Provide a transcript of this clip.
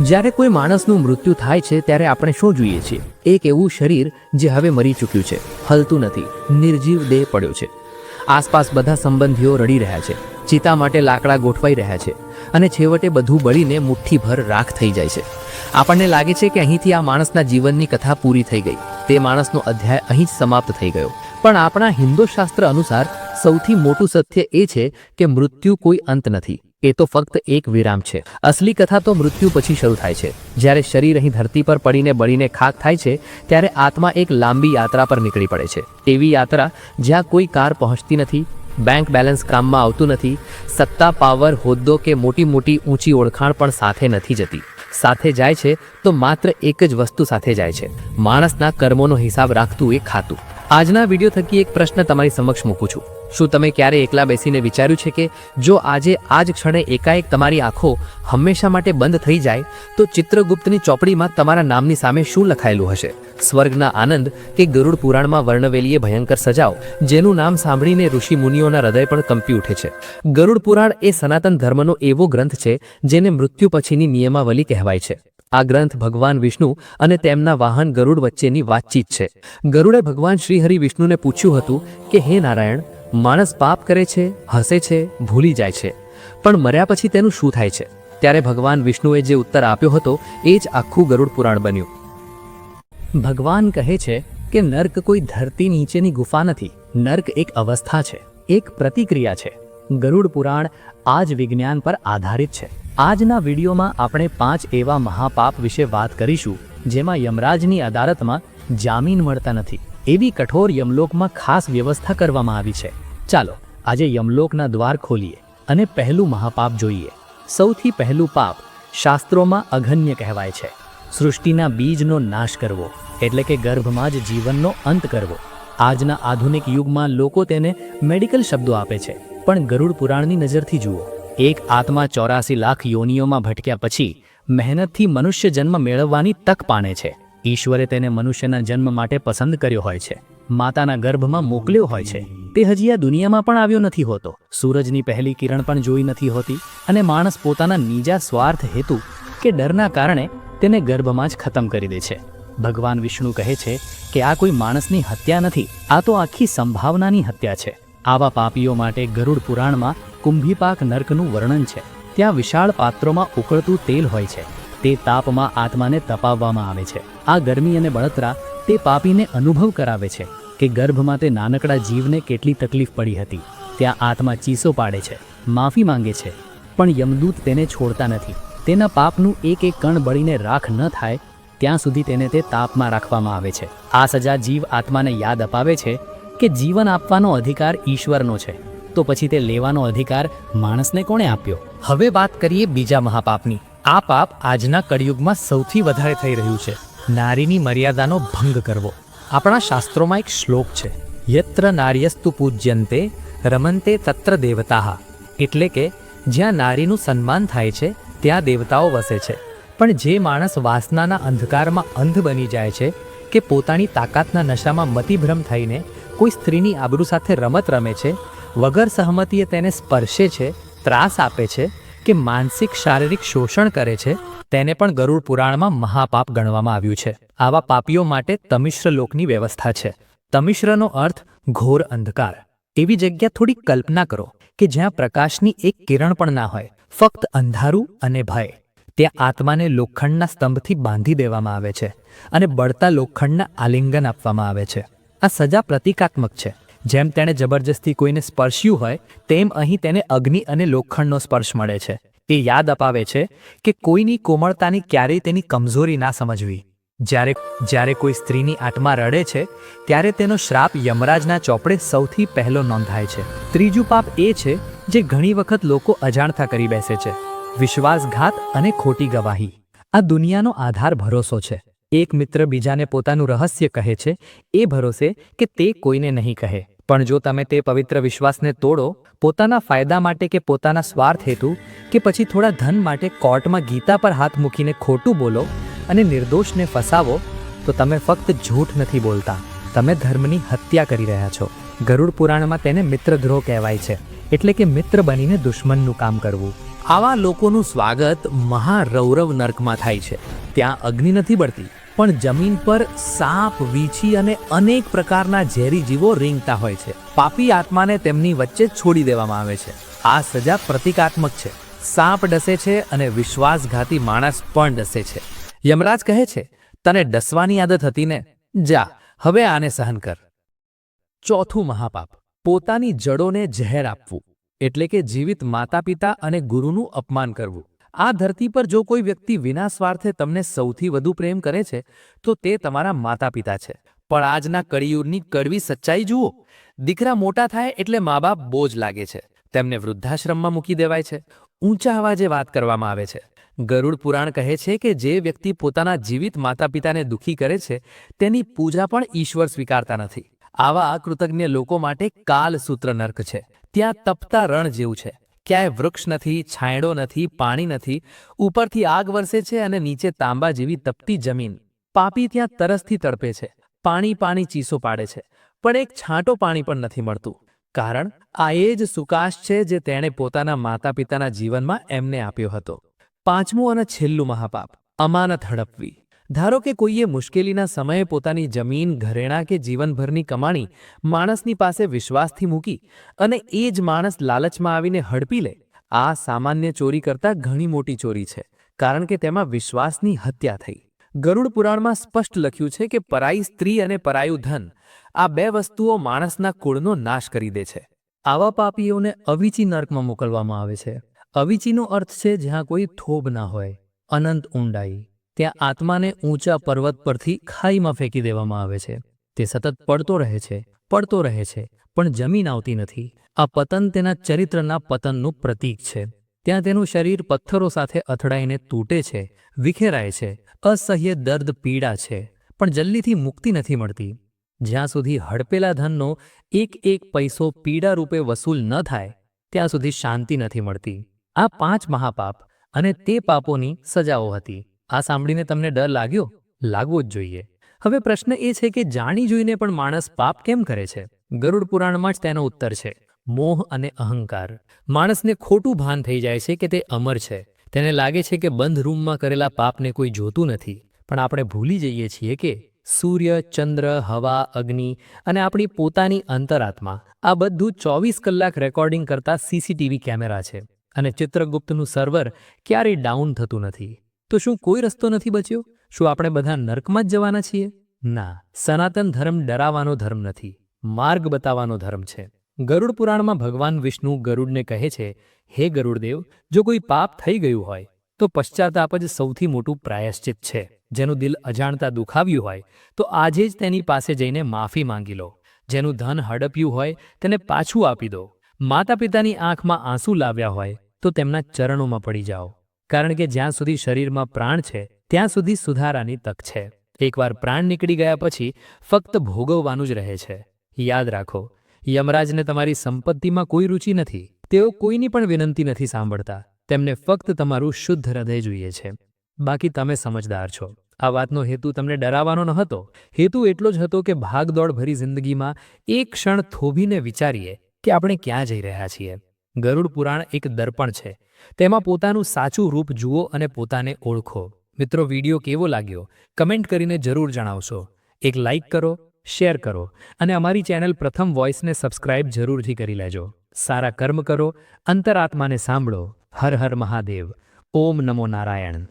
જ્યારે કોઈ માણસનું મૃત્યુ થાય છે, ત્યારે આપણે શું જોઈએ છીએ? એક એવું શરીર જે હવે મરી ચૂક્યું છે. હલતું નથી. નિર્જીવ દેહ પડ્યો છે. આસપાસ બધા સંબંધીઓ રડી રહ્યા છે. ચિતા માટે લાકડા ગોઠવાઈ રહ્યા છે. અને છેવટે બધું બળીને મુઠ્ઠીભર રાખ થઈ જાય છે. આપણને લાગે છે કે અહીંથી આ માણસના જીવનની કથા પૂરી થઈ ગઈ. તે માણસનો અધ્યાય અહીં જ સમાપ્ત થઈ ગયો. પણ આપણા હિન્દુ શાસ્ત્ર અનુસાર સૌથી મોટું સત્ય એ છે કે મૃત્યુ કોઈ અંત નથી. એ તો ફક્ત એક વિરામ છે. અસલી કથા તો મૃત્યુ પછી શરૂ થાય છે. જ્યારે શરીર અહીં ધરતી પર પડીને બળીને ખાક થાય છે, ત્યારે આત્મા એક લાંબી યાત્રા પર નીકળી પડે છે. એવી યાત્રા જ્યાં કોઈ કાર પહોંચતી નથી બેંક બેલેન્સ કામમાં આવતું નથી, સત્તા પાવર હોદ્દો કે મોટી મોટી ઊંચી ઓળખાણ પણ સાથે નથી જતી. સાથે જાય છે તો માત્ર એક જ વસ્તુ સાથે જાય છે. માણસના કર્મોનો હિસાબ રાખતું એ ખાતું. આજના વીડિયો થકી એક પ્રશ્ન તમારી સમક્ષ મૂકું છું. શું તમે ક્યારે એકલા બેસીને વિચાર્યું છે કે જો આજે આ જ ક્ષણે એકાએક તમારી આંખો હંમેશા માટે બંધ થઈ જાય, તો ચિત્રગુપ્તની ચોપડીમાં તમારા નામની સામે શું લખાયેલું હશે? સ્વર્ગના આનંદ કે ગરુડ પુરાણમાં વર્ણવેલી એ ભયંકર સજાઓ, જેનું નામ સાંભળીને ઋષિ મુનિઓના હૃદય પણ કંપી ઉઠે છે. ગરુડ પુરાણ એ સનાતન ધર્મનો એવો ગ્રંથ છે, જેને મૃત્યુ પછીની નિયમાવલી કહેવાય છે. આ ગ્રંથ ભગવાન વિષ્ણુ અને તેમના વાહન ગરુડ વચ્ચેની વાતચીત છે. ગરુડે ભગવાન શ્રીહરિ વિષ્ણુને પૂછ્યું હતું કે, હે નારાયણ માણસ પાપ કરે છે, હસે છે, ભૂલી જાય છે. પણ મર્યા પછી તેનું શું થાય છે? ત્યારે ભગવાન વિષ્ણુએ જે ઉત્તર આપ્યો હતો, એ જ આખું ગરુડ પુરાણ બન્યું. ભગવાન કહે છે કે નર્ક કોઈ ધરતી નીચેની ગુફા નથી, નર્ક એક અવસ્થા છે, એક પ્રતિક્રિયા છે. ગરુડ પુરાણ આ જ વિજ્ઞાન પર આધારિત છે. આજના વિડીયોમાં આપણે પાંચ એવા મહાપાપ વિશે વાત કરીશું, જેમાં યમરાજની અદાલતમાં જામીન મળતા નથી. એવી કઠોર યમલોકમાં ખાસ વ્યવસ્થા કરવામાં આવી છે. ચાલો, આજે યમલોકના દ્વાર ખોલીએ અને પહેલું મહાપાપ જોઈએ. સૌથી પહેલું પાપ શાસ્ત્રોમાં અઘન્ય કહેવાય છે. સૃષ્ટિના બીજનો નાશ કરવો, એટલે કે ગર્ભમાં જ જીવનનો અંત કરવો. આજના આધુનિક યુગમાં લોકો તેને મેડિકલ શબ્દો આપે છે, પણ ગરુડ પુરાણની નજરથી જુઓ. એક આત્મા ચોરાસી લાખ યોનિઓમાં ભટક્યા પછી મહેનતથી મનુષ્ય જન્મ મેળવવાની તક પાણે છે. ઈશ્વરે તેને મનુષ્યના જન્મ માટે પસંદ કર્યો હોય છે. માતાના ગર્ભમાં મોકલ્યો હોય છે. તે હજી આ દુનિયામાં પણ આવ્યો નથી હોતો. સૂરજની પહેલી કિરણ પણ જોઈ નથી હોતી અને માણસ પોતાના નીજા સ્વાર્થ હેતુ કે ડરના કારણે તેને ગર્ભમાં જ ખતમ કરી દે છે. ભગવાન વિષ્ણુ કહે છે કે આ કોઈ માણસની હત્યા નથી, આ તો આખી સંભાવનાની હત્યા છે. આવા પાપીઓ માટે ગરુડ પુરાણમાં કુંભીપાક નર્કનું વર્ણન છે. ત્યાં વિશાળ પાત્રોમાં ઉકળતું તેલ હોય છે. તે તાપમાં આત્માને તપાવવામાં આવે છે. આ ગરમી અને બળતરા તે પાપીને અનુભવ કરાવે છે કે ગર્ભમાં તે નાનકડા જીવને કેટલી તકલીફ પડી હતી. ત્યાં આત્મા ચીસો પાડે છે, માફી માંગે છે, પણ યમદૂત તેને છોડતા નથી. તેના પાપનું એક એક કણ બળીને રાખ ન થાય, ત્યાં સુધી તેને તે તાપમાં રાખવામાં આવે છે. આ સજા જીવ આત્માને યાદ અપાવે છે કે જીવન આપવાનો અધિકાર ઈશ્વરનો છે. તો પછી તે લેવાનો અધિકાર માણસને કોણે આપ્યો? હવે વાત કરીએ બીજા મહાપાપની. આ પાપ આજના કળિયુગમાં સૌથી વધારે થઈ રહ્યું છે. નારીની મર્યાદાનો ભંગ કરવો. આપણા શાસ્ત્રોમાં એક શ્લોક છે. યત્ર નાર્યસ્તુ પૂજ્યંતે, રમંતે તત્ર દેવતા. એટલે કે, જ્યાં નારીનું સન્માન થાય છે, ત્યાં દેવતાઓ વસે છે. પણ જે માણસ વાસનાના અંધકારમાં અંધ બની જાય છે, કે પોતાની તાકાતના નશામાં મતિભ્રમ થઈને કોઈ સ્ત્રીની આબરૂ સાથે રમત રમે છે, વગર સહમતીએ તેને સ્પર્શે છે, ત્રાસ આપે છે કે માનસિક શારીરિક શોષણ કરે છે, તેને પણ ગરુડ પુરાણમાં મહાપાપ ગણવામાં આવ્યું છે. આવા પાપીઓ માટે તમિશ્ર લોકની વ્યવસ્થા છે. તમિશ્રનો અર્થ ઘોર અંધકાર. એવી જગ્યા થોડી કલ્પના કરો કે જ્યાં પ્રકાશની એક કિરણ પણ ના હોય, ફક્ત અંધારું અને ભય. ત્યાં આત્માને લોખંડના સ્તંભથી બાંધી દેવામાં આવે છે અને બળતા લોખંડના આલિંગન આપવામાં આવે છે. આ સજા પ્રતિકાત્મક છે. જેમ તેણે જબરજસ્તી કોઈને સ્પર્શ્યું હોય, તેમ અહીં તેને અગ્નિ અને લોખંડનો સ્પર્શ મળે છે. એ યાદ અપાવે છે કે કોઈની કોમળતાની ક્યારેય તેની કમજોરી ના સમજવી. જ્યારે જ્યારે કોઈ સ્ત્રીની આત્મા રડે છે, ત્યારે તેનો શ્રાપ યમરાજના ચોપડે સૌથી પહેલો નોંધાય છે. ત્રીજું પાપ એ છે જે ઘણી વખત લોકો અજાણતા કરી બેસે છે. વિશ્વાસઘાત અને ખોટી ગવાહી. આ દુનિયાનો આધાર ભરોસો છે. એક મિત્ર બીજાને પોતાનું રહસ્ય કહે છે, એ ભરોસે કે તે કોઈને નહીં કહે. પણ જો તમે તે પવિત્ર વિશ્વાસને તોડો, પોતાના ફાયદા માટે કે પોતાના સ્વાર્થ હેતુ, કે પછી થોડા ધન માટે કોર્ટમાં ગીતા પર હાથ મૂકીને ખોટું બોલો અને નિર્દોષને ફસાવો, તો તમે ફક્ત જૂઠ નથી બોલતા. તમે ધર્મની હત્યા કરી રહ્યા છો. ગરુડ પુરાણમાં તેને મિત્રદ્રોહ કહેવાય છે, એટલે કે મિત્ર બનીને દુશ્મનનું કામ કરવું. આવા લોકોનું સ્વાગત મહારૌરવ નર્કમાં થાય છે. ત્યાં અગ્નિ નથી બળતી. પણ જમીન પર સાપ, વીછી અને અનેક પ્રકારના ઝેરી જીવો રીંગતા હોય છે. પાપી આત્માને તેમની વચ્ચે છોડી દેવામાં આવે છે. આ સજા પ્રતિકાત્મક છે. સાપ ડસે છે અને વિશ્વાસઘાતી માણસ પણ ડસે છે. યમરાજ કહે છે, તને ડસવાની આદત હતી ને? જા, હવે આને સહન કર. ચોથું મહાપાપ, પોતાની જડોને ઝેર આપવું, એટલે કે જીવિત માતા પિતા અને ગુરુનું અપમાન કરવું. આ ધરતી પર જો કોઈ વ્યક્તિ વિના સ્વાર્થે તમને સૌથી વધુ પ્રેમ કરે છે, તો તે તમારા માતા પિતા છે. પણ આજના કળિયુગની કડવી સચ્ચાઈ જુઓ. દીકરા મોટા થાય એટલે મા બાપ બોજ લાગે છે. તેમને વૃદ્ધાશ્રમમાં મૂકી દેવાય છે. ઊંચા અવાજે વાત કરવામાં આવે છે. ગરુડ પુરાણ કહે છે કે જે વ્યક્તિ પોતાના જીવિત માતા પિતાને દુઃખી કરે છે, તેની પૂજા પણ ઈશ્વર સ્વીકારતા નથી. આવા અકૃતજ્ઞ લોકો માટે કાલ સૂત્ર નર્ક છે. ત્યાં તપતા રણ જેવું છે. ક્યાંય વૃક્ષ નથી, છાંયડો નથી, પાણી નથી, ઉપરથી આગ વરસે છે અને નીચે તાંબા જેવી તપતી જમીન. પાપી ત્યાં તરસથી તડપે છે. પાણી પાણી ચીસો પાડે છે. પણ એક છાંટો પાણી પણ નથી મળતું. કારણ, આ એ જ સુકાશ છે જે તેણે પોતાના માતા પિતાના જીવનમાં એમને આપ્યો હતો. પાંચમું અને છેલ્લું મહાપાપ. અમાનત હડપવી. ધારો કે કોઈએ મુશ્કેલીના સમયે પોતાની જમીન, ઘરેણાં કે જીવનભરની કમાણી માણસની પાસે વિશ્વાસથી મૂકી અને એ જ માણસ લાલચમાં આવીને હડપી લે, આ સામાન્ય ચોરી કરતાં ઘણી મોટી ચોરી છે, કારણ કે તેમાં વિશ્વાસની હત્યા થઈ. ગરુડ પુરાણમાં સ્પષ્ટ લખ્યું છે કે પરાઈ સ્ત્રી અને પરાયું ધન, આ બે વસ્તુઓ માણસના કુળનો નાશ કરી દે છે. આવા પાપીઓને અવિચી નર્કમાં મોકલવામાં આવે છે. અવિચીનો અર્થ છે જ્યાં કોઈ થોભ ના હોય, અનંત ઊંડાઈ. ત્યાં આત્માને ઊંચા પર્વત પરથી ખાઈમાં ફેંકી દેવામાં આવે છે. તે સતત પડતો રહે છે, પડતો રહે છે, પણ જમીન આવતી નથી. આ પતન તેના ચરિત્રના પતનનું પ્રતીક છે. ત્યાં તેનું શરીર પથ્થરો સાથે અથડાઈને તૂટે છે, વિખેરાય છે, અસહ્ય દર્દ પીડા છે, પણ જલ્દીથી મુક્તિ નથી મળતી. જ્યાં સુધી હડપેલા ધનનો એક એક પૈસો પીડા રૂપે વસૂલ ન થાય, ત્યાં સુધી શાંતિ નથી મળતી. આ પાંચ મહાપાપ અને તે પાપોની સજાઓ હતી. આ સાંભળીને તમને ડર લાગ્યો? લાગવો જ જોઈએ. હવે પ્રશ્ન એ છે કે જાણી જોઈને પણ માણસ પાપ કેમ કરે છે? ગરુડ પુરાણમાં જ તેનો ઉત્તર છે. મોહ અને અહંકાર. માણસને ખોટું ભાન થઈ જાય છે કે તે અમર છે. તેને લાગે છે કે બંધ રૂમમાં કરેલા પાપને કોઈ જોતું નથી. પણ આપણે ભૂલી જઈએ છીએ કે સૂર્ય, ચંદ્ર, હવા, અગ્નિ અને આપણી પોતાની અંતરાત્મા, આ બધું ચોવીસ કલાક રેકોર્ડિંગ કરતા સીસીટીવી કેમેરા છે. અને ચિત્રગુપ્તનું સર્વર ક્યારેય ડાઉન થતું નથી. તો શું કોઈ રસ્તો નથી બચ્યો? શું આપણે બધા નર્કમાં જ જવાના છીએ? ના, સનાતન ધર્મ ડરાવાનો ધર્મ નથી. માર્ગ બતાવવાનો ધર્મ છે. ગરુડ પુરાણમાં ભગવાન વિષ્ણુ ગરુડને કહે છે, હે ગરુડદેવ, જો કોઈ પાપ થઈ ગયું હોય, તો પશ્ચાતાપ જ સૌથી મોટું પ્રાયશ્ચિત છે. જેનું દિલ અજાણતા દુખાવ્યું હોય, તો આજે જ તેની પાસે જઈને માફી માંગી લો. જેનું ધન હડપ્યું હોય, તેને પાછું આપી દો. માતા પિતાની આંખમાં આંસુ લાવ્યા હોય, તો તેમના ચરણોમાં પડી જાઓ. કારણ કે જ્યાં સુધી શરીરમાં પ્રાણ છે, ત્યાં સુધી સુધારાની તક છે. એકવાર પ્રાણ નીકળી ગયા પછી ફક્ત ભોગવવાનું જ રહે છે. યાદ રાખો, યમરાજને તમારી સંપત્તિમાં કોઈ રુચિ નથી. તેઓ કોઈની પણ વિનંતી નથી સાંભળતા. તેમને ફક્ત તમારું શુદ્ધ હૃદય જોઈએ છે. બાકી તમે સમજદાર છો. આ વાતનો હેતુ તમને ડરાવવાનો ન હતો. હેતુ એટલો જ હતો કે ભાગદોડ ભરી જિંદગીમાં એક ક્ષણ થોભીને વિચારીએ કે આપણે ક્યાં જઈ રહ્યા છીએ. ગરુડ પુરાણ એક દર્પણ છે. તેમાં પોતાનું સાચું રૂપ જુઓ અને પોતાને ઓળખો. મિત્રો, વીડિયો કેવો લાગ્યો? કમેન્ટ કરીને જરૂર જણાવશો. એક લાઇક કરો, શેર કરો અને અમારી ચેનલ પ્રથમ વોઇસને સબસ્ક્રાઇબ જરૂરથી કરી લેજો. સારા કર્મ કરો, અંતરાત્માને સાંભળો. હર હર મહાદેવ. ઓમ નમો નારાયણ.